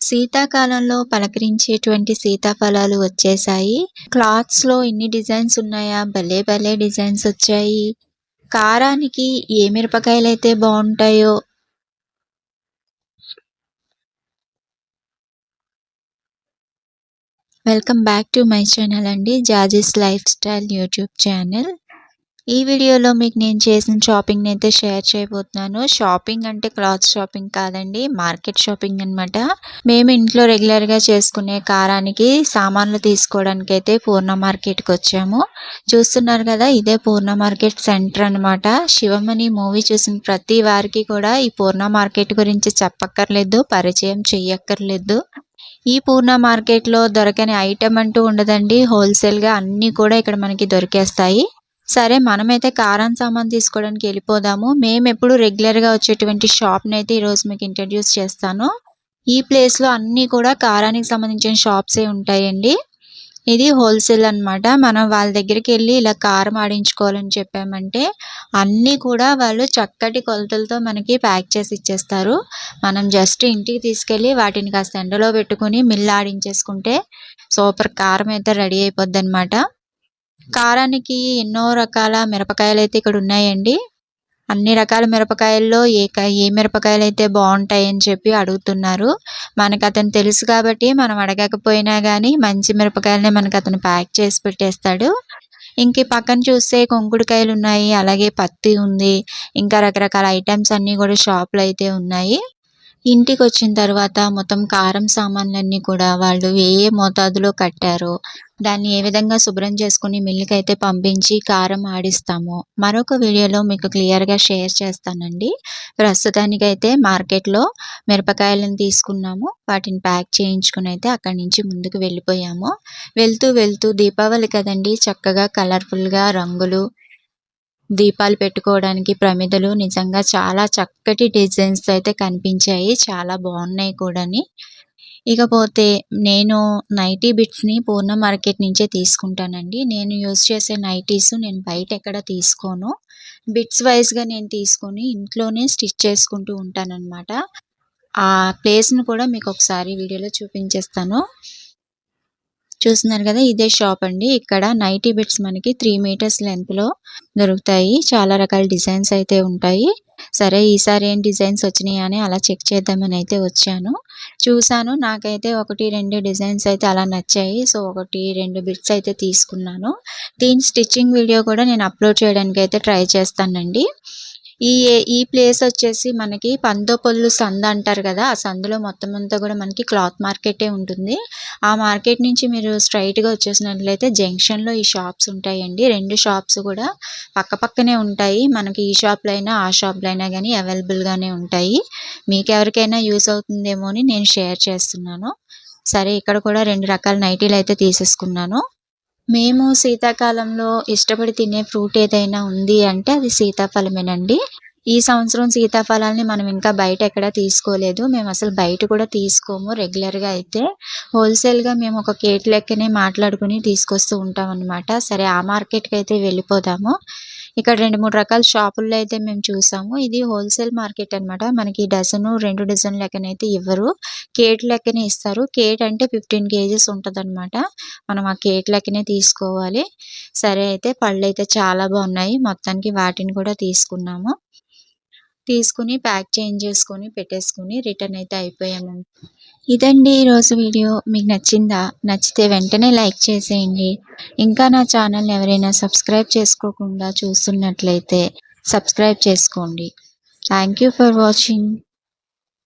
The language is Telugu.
శీతాకాలంలో పలకరించేటువంటి సీతాఫలాలు వచ్చేసాయి. క్లాత్స్లో ఎన్ని డిజైన్స్ ఉన్నాయా? భలే భలే డిజైన్స్ వచ్చాయి. కారానికి ఏ మిరపకాయలు అయితే బాగుంటాయో welcome back to my channel అండి. Jaji's lifestyle YouTube channel. ఈ వీడియోలో మీకు నేను చేసిన షాపింగ్‌నైతే షేర్ చేయబోతున్నాను. షాపింగ్ అంటే క్లాత్ షాపింగ్ కాదండి. మార్కెట్ షాపింగ్ అనమాట. మేము ఇంట్లో రెగ్యులర్‌గా చేసుకునే కారానికి సామాన్లు తీసుకోవడానికి అయితే పూర్ణ మార్కెట్కి వచ్చాము చూస్తున్నారు కదా! ఇదే పూర్ణ మార్కెట్ సెంటర్ అనమాట. 'శివమణి' మూవీ చూసిన ప్రతి వారికి కూడా ఈ పూర్ణ మార్కెట్ గురించి చెప్పక్కర్లేదు. పరిచయం చెయ్యక్కర్లేదు. ఈ పూర్ణ మార్కెట్‌లో దొరకని ఐటెం అంటూ ఉండదండి. హోల్‌సేల్‌గా అన్నీ కూడా ఇక్కడ మనకి దొరికేస్తాయి. సరే మనమైతే కారం సామాను తీసుకోవడానికి వెళ్ళిపోదాము మేము ఎప్పుడు రెగ్యులర్‌గా వచ్చేటువంటి షాప్ని అయితే ఈరోజు మీకు ఇంట్రడ్యూస్ చేస్తాను. ఈ ప్లేస్‌లో అన్నీ కూడా కారానికి సంబంధించిన షాప్సే ఉంటాయండి. ఇది హోల్‌సేల్ అనమాట. మనం వాళ్ళ దగ్గరికి వెళ్ళి ఇలా కారం ఆడించుకోవాలని చెప్పామంటే అన్నీ కూడా వాళ్ళు చక్కటి కొలతలతో మనకి ప్యాక్ చేసి ఇచ్చేస్తారు. మనం జస్ట్ ఇంటికి తీసుకెళ్ళి వాటిని కాస్త ఎండలో పెట్టుకుని మిల్లు ఆడించేసుకుంటే సూపర్ కారం అయితే రెడీ అయిపోద్ది అనమాట కారానికి ఎన్నో రకాల మిరపకాయలు అయితే ఇక్కడ ఉన్నాయండి. అన్ని రకాల మిరపకాయల్లో ఏ ఏ మిరపకాయలు అయితే బాగుంటాయి అని చెప్పి అడుగుతున్నారు. మనకతను తెలుసు కాబట్టి మనం అడగకపోయినా కానీ మంచి మిరపకాయలనే మనకతను ప్యాక్ చేసి పెట్టేస్తాడు. ఇంక పక్కన చూస్తే కుంకుడుకాయలున్నాయి. అలాగే పత్తి ఉంది. ఇంకా రకరకాల ఐటమ్స్ అన్నీ కూడా షాప్‌లో అయితే ఉన్నాయి. ఇంటికి వచ్చిన తర్వాత మొత్తం కారం సామాన్లన్నీ కూడా వాళ్ళు ఏ ఏ మోతాదులో కట్టారో దాన్ని ఏ విధంగా శుభ్రం చేసుకుని మిల్లుకి అయితే పంపించి కారం ఆడిస్తాము మరొక వీడియోలో మీకు క్లియర్‌గా షేర్ చేస్తానండి. ప్రస్తుతానికైతే మార్కెట్‌లో మిరపకాయలను తీసుకున్నాము. వాటిని ప్యాక్ చేయించుకుని అయితే అక్కడి నుంచి ముందుకు వెళ్ళిపోయాము. వెళ్తూ వెళ్తూ దీపావళి కదండీ! చక్కగా కలర్‌ఫుల్‌గా రంగులు దీపాలు పెట్టుకోవడానికి ప్రమిదలు నిజంగా చాలా చక్కటి డిజైన్స్ అయితే కనిపించాయి. చాలా బాగున్నాయి కూడాని. ఇకపోతే నేను నైటీ బిట్స్‌ని పూర్ణ మార్కెట్ నుంచే తీసుకుంటానండి. నేను యూజ్ చేసే నైటీస్ నేను బయట ఎక్కడ తీసుకోను. బిట్స్ వైస్‌గా నేను తీసుకొని ఇంట్లోనే స్టిచ్ చేసుకుంటూ ఉంటానన్నమాట ఆ ప్లేస్‌ని కూడా మీకు ఒకసారి వీడియోలో చూపించేస్తాను. చూస్తున్నారు కదా! ఇదే షాప్ అండి. ఇక్కడ నైటీ బిట్స్ మనకి త్రీ మీటర్స్ లెంగ్త్‌లో దొరుకుతాయి. చాలా రకాల డిజైన్స్ అయితే ఉంటాయి. సరే ఈసారి ఏం డిజైన్స్ వచ్చినాయా అని అలా చెక్ చేద్దామని అయితే వచ్చాను. చూశాను నాకైతే 1, 2 డిజైన్స్ అయితే అలా నచ్చాయి. సో, 1, 2 బిట్స్ అయితే తీసుకున్నాను. దీని స్టిచ్చింగ్ వీడియో కూడా నేను అప్‌లోడ్ చేయడానికి అయితే ట్రై చేస్తానండి. ఈ ఈ ప్లేస్ వచ్చేసి మనకి పందోపల్లు సందు అంటారు కదా! ఆ సందులో మొత్తం అంతా కూడా మనకి క్లాత్ మార్కెటే ఉంటుంది. ఆ మార్కెట్ నుంచి మీరు స్ట్రైట్గా వచ్చేసినట్లయితే జంక్షన్‌లో ఈ షాప్స్ ఉంటాయండి. రెండు షాప్స్ కూడా పక్కపక్కనే ఉంటాయి. మనకి ఈ షాప్‌లో అయినా, ఆ షాప్‌లో అయినా కానీ అవైలబుల్‌గానే ఉంటాయి. మీకు ఎవరికైనా యూస్ అవుతుందేమో అని నేను షేర్ చేస్తున్నాను. సరే ఇక్కడ కూడా రెండు రకాల నైటీలు అయితే తీసేసుకున్నాను. మేము శీతాకాలంలో ఇష్టపడి తినే ఫ్రూట్ ఏదైనా ఉంది అంటే అది సీతాఫలమేనండి. ఈ సంవత్సరం సీతాఫలాల్ని మనం ఇంకా బయట ఎక్కడ తీసుకోలేదు. మేము అసలు బయట కూడా తీసుకోము రెగ్యులర్‌గా అయితే. హోల్‌సేల్‌గా మేము ఒక కేట్ లెక్కనే మాట్లాడుకొని తీసుకొస్తూ ఉంటాం అనమాట సరే ఆ మార్కెట్కి అయితే వెళ్ళిపోదాము. ఇక్కడ 2, 3 రకాల షాపుల్లో అయితే మేము చూసాము. ఇది హోల్‌సేల్ మార్కెట్ అనమాట. మనకి డజను రెండు డజన్ లెక్కనైతే ఇవ్వరు. కేట్ లెక్కనే ఇస్తారు. కేట్ అంటే 15 కేజీస్ ఉంటదనమాట. మనం ఆ కేట్ లెక్కనే తీసుకోవాలి. సరే అయితే పళ్ళు అయితే చాలా బాగున్నాయి మొత్తానికి వాటిని కూడా తీసుకున్నాము. తీసుకొని ప్యాక్ చేంజ్ చేసుకొని పెట్టేసుకుని రిటర్న్ అయితే అయిపోయాము ఇదండి ఈరోజు వీడియో. మీకు నచ్చిందా? నచ్చితే వెంటనే లైక్ చేసేయండి. ఇంకా నా ఛానల్‌ని ఎవరైనా సబ్స్క్రైబ్ చేసుకోకుండా చూస్తున్నట్లయితే సబ్స్క్రైబ్ చేసుకోండి. Thank you for watching.